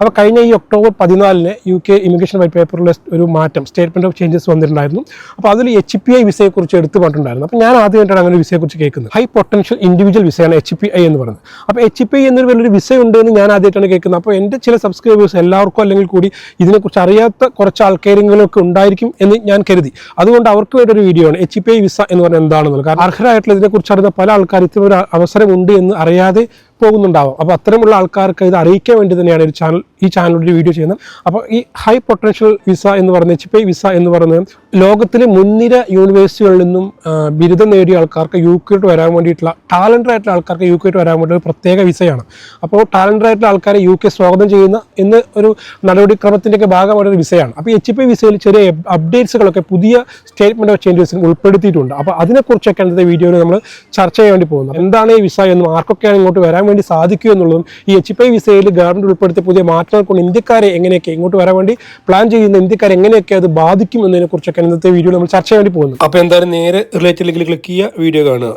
അപ്പോൾ കഴിഞ്ഞ ഈ ഒക്ടോബർ പതിനാലിന് യു കെ ഇമിഗ്രേഷൻ വൈറ്റ് പേപ്പറിലെ ഒരു മാറ്റം സ്റ്റേറ്റ്മെന്റ് ഓഫ് ചേഞ്ചസ് വന്നിട്ടുണ്ടായിരുന്നു. അപ്പോൾ അതിൽ എച്ച് പി ഐ വിസയെക്കുറിച്ച് എടുത്തു പറഞ്ഞിട്ടുണ്ടായിരുന്നു. അപ്പോൾ ഞാൻ ആദ്യമായിട്ടാണ് അങ്ങനെ വിസയെക്കുറിച്ച് കേൾക്കുന്നത്. ഹൈ പൊട്ടൻഷ്യൽ ഇൻഡിവിജ്വൽ വിസയാണ് എച്ച് പി ഐ എന്ന് പറയുന്നത്. അപ്പോൾ എച്ച് പി ഐ എന്നൊരു വലിയൊരു വിസ ഉണ്ട് എന്ന് ഞാൻ ആദ്യമായിട്ടാണ് കേൾക്കുന്നത്. അപ്പോൾ എന്റെ ചില സബ്സ്ക്രൈബേഴ്സ് എല്ലാവർക്കും അല്ലെങ്കിൽ കൂടി ഇതിനെക്കുറിച്ച് അറിയാത്ത കുറച്ച് ആൾക്കാരെങ്കിലുമൊക്കെ ഉണ്ടായിരിക്കും എന്ന് ഞാൻ കരുതി. അതുകൊണ്ട് അവർക്ക് വേണ്ടി ഒരു വീഡിയോ ആണ് എച്ച് പി ഐ വിസ എന്ന് പറഞ്ഞാൽ എന്താണെന്നുള്ളത്. കാരണം അർഹരായിട്ടുള്ള ഇതിനെക്കുറിച്ച് അറിയുന്ന പല ആൾക്കാർ ഇത്തരം ഒരു അവസരമുണ്ട് എന്ന് അറിയാതെ പോകുന്നുണ്ടാവും. അപ്പോൾ അത്തരമുള്ള ആൾക്കാർക്ക് ഇത് അറിയിക്കാൻ വേണ്ടി തന്നെയാണ് ഒരു ചാനൽ ഈ ചാനലിൽ വീഡിയോ ചെയ്യുന്നത്. അപ്പോൾ ഈ ഹൈ പൊട്ടൻഷ്യൽ വിസ എന്ന് പറയുന്നത് എച്ച് പി വിസ എന്ന് പറയുന്നത് ലോകത്തിലെ മുൻനിര യൂണിവേഴ്സിറ്റികളിൽ നിന്നും ബിരുദം നേടിയ ആൾക്കാർക്ക് യു കെട്ട് വരാൻ വേണ്ടിയിട്ടുള്ള ടാലന്റഡ് ആയിട്ടുള്ള ആൾക്കാർക്ക് യു കെട്ട് വരാൻ വേണ്ടി ഒരു പ്രത്യേക വിസയാണ്. അപ്പോൾ ടാലന്റഡ് ആയിട്ടുള്ള ആൾക്കാരെ യു കെ സ്വാഗതം ചെയ്യുന്ന എന്ന് ഒരു നടപടിക്രമത്തിന്റെയൊക്കെ ഭാഗമായിട്ട് ഒരു വിസയാണ്. അപ്പോൾ എച്ച് പി വിസയിൽ ചെറിയ അപ്ഡേറ്റ്സുകളൊക്കെ പുതിയ സ്റ്റേറ്റ്മെന്റ് ഓഫ് ചേഞ്ചസിന് ഉൾപ്പെടുത്തിയിട്ടുണ്ട്. അപ്പോൾ അതിനെക്കുറിച്ചൊക്കെ ഇന്നത്തെ വീഡിയോയിൽ നമ്മൾ ചർച്ച ചെയ്യാൻ വേണ്ടി പോകുന്നത് എന്താണ് ഈ വിസ എന്നും ആർക്കൊക്കെയാണ് ഇങ്ങോട്ട് വരാൻ വേണ്ടി സാധിക്കുക എന്നുള്ളതും ഈ എച്ച് പി വിസയിൽ ഗവൺമെന്റ് ഉൾപ്പെടുത്തിയ പുതിയ മാറ്റങ്ങൾ കൊണ്ട് ഇന്ത്യക്കാരെ എങ്ങനെയൊക്കെ ഇങ്ങോട്ട് വരാൻ വേണ്ടി പ്ലാൻ ചെയ്യുന്ന ഇന്ത്യക്കാരെ എങ്ങനെയൊക്കെ അത് ബാധിക്കും എന്നതിനെ കുറിച്ചൊക്കെ ഇന്നത്തെ വീഡിയോ നമ്മൾ ചർച്ച ചെയ്യാൻ വേണ്ടി പോകുന്നത് അപ്പോൾ എന്തായാലും നേരെ റിലേറ്റഡ് ലിങ്കിൽ ക്ലിക്ക് ചെയ്യുക വീഡിയോ കാണുക.